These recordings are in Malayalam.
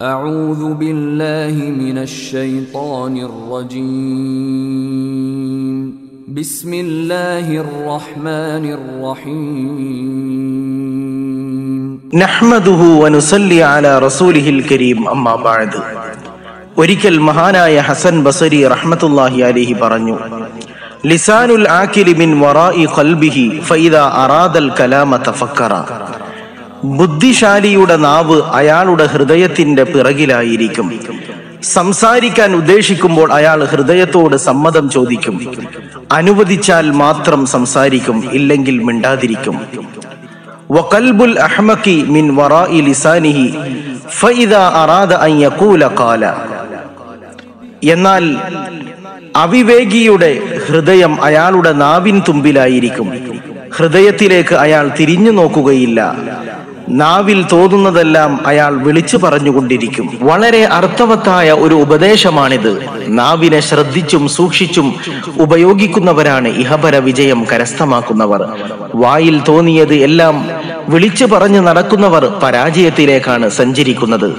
أعوذ بالله من الشيطان الرجيم بسم الله الرحمن الرحيم നഹ്മദുഹു വനുസല്ലി അല റസൂലിഹിൽ കരീം അമ്മാ ബഅദ് ഒരിക്കൽ മഹാനായ ഹസൻ ബസരി റഹ്മത്തുള്ളാഹി അലൈഹി പറഞ്ഞു ലിസാനുൽ ആകിലി മിൻ വറാഇ ഖൽബിഹി ഫഇദാ അറാദൽ കലാമ തഫക്കറ ബുദ്ധിശാലിയുടെ നാവ് അയാളുടെ ഹൃദയത്തിന്റെ പിറകിലായിരിക്കും. സംസാരിക്കാൻ ഉദ്ദേശിക്കുമ്പോൾ അയാൾ ഹൃദയത്തോട് സമ്മതം ചോദിക്കും. അനുവദിച്ചാൽ മാത്രം സംസാരിക്കും ഇല്ലെങ്കിൽ മിണ്ടാതിരിക്കും. വകൽബുൽ അഹ്മക്കി മിൻ വറാഇ അൻ യഖൂല ഖാല. എന്നാൽ അവിവേകിയുടെ ഹൃദയം അയാളുടെ നാവിൻ തുമ്പിലായിരിക്കും. ഹൃദയത്തിലേക്ക് അയാൾ തിരിഞ്ഞു നോക്കുകയില്ല. നാവിൽ തോന്നുന്നതെല്ലാം അയാൾ വിളിച്ചു പറഞ്ഞുകൊണ്ടിരിക്കും. വളരെ അർത്ഥവത്തായ ഒരു ഉപദേശമാണിത്. നാവിനെ ശ്രദ്ധിച്ചും സൂക്ഷിച്ചും ഉപയോഗിക്കുന്നവരാണ് ഇഹപര വിജയം കരസ്ഥമാക്കുന്നവർ. വായിൽ തോന്നിയത് എല്ലാം വിളിച്ചു പറഞ്ഞു നടക്കുന്നവർ പരാജയത്തിലേക്കാണ് സഞ്ചരിക്കുന്നത്.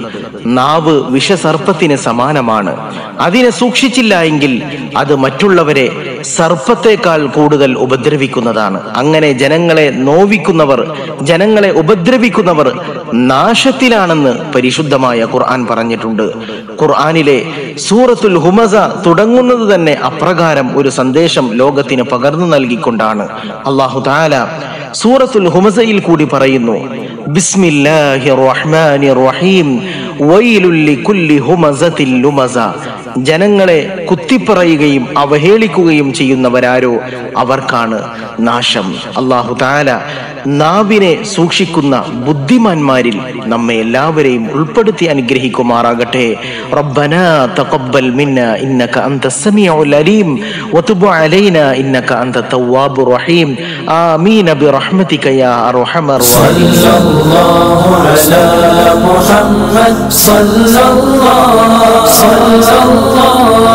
നാവ് വിഷസർപ്പത്തിന് സമാനമാണ്. അതിനെ സൂക്ഷിച്ചില്ല എങ്കിൽ അത് മറ്റുള്ളവരെ സർപ്പത്തേക്കാൾ കൂടുതൽ ഉപദ്രവിക്കുന്നതാണ്. അങ്ങനെ ജനങ്ങളെ നോവിക്കുന്നവർ ജനങ്ങളെ ഉപദ്രവിക്കുന്നവർ നാശത്തിലാണെന്ന് പരിശുദ്ധമായ ഖുർആൻ പറഞ്ഞിട്ടുണ്ട്. ഖുർആനിലെ സൂറത്തുൽ ഹുമസ തുടങ്ങുന്നത് തന്നെ അപ്രകാരം ഒരു സന്ദേശം ലോകത്തിന് പകർന്നു നൽകിക്കൊണ്ടാണ്. അള്ളാഹു താല സൂറത്തുൽ ഹുമസയിൽ കൂടി പറയുന്നു ജനങ്ങളെ കുത്തിപ്പറയുകയും അവഹേളിക്കുകയും ചെയ്യുന്നവരാരോ അവർക്കാണ് നാശം. അള്ളാഹു താല നാവിനെ സൂക്ഷിക്കുന്ന ബുദ്ധിമാന്മാരിൽ നമ്മെ എല്ലാവരെയും ഉൾപ്പെടുത്തി അനുഗ്രഹിക്കുമാറാകട്ടെ റബ്ബന തഖബ്ബൽ മിന്ന ഇന്നക അന്ത സമീഉൽ അലീം വതുബ് അലൈന ഇന്നക അന്ത തവ്വാബുർ റഹീം ആമീൻ ബിറഹ്മതിക യാ അർഹമർ صلى الله صلى الله صلى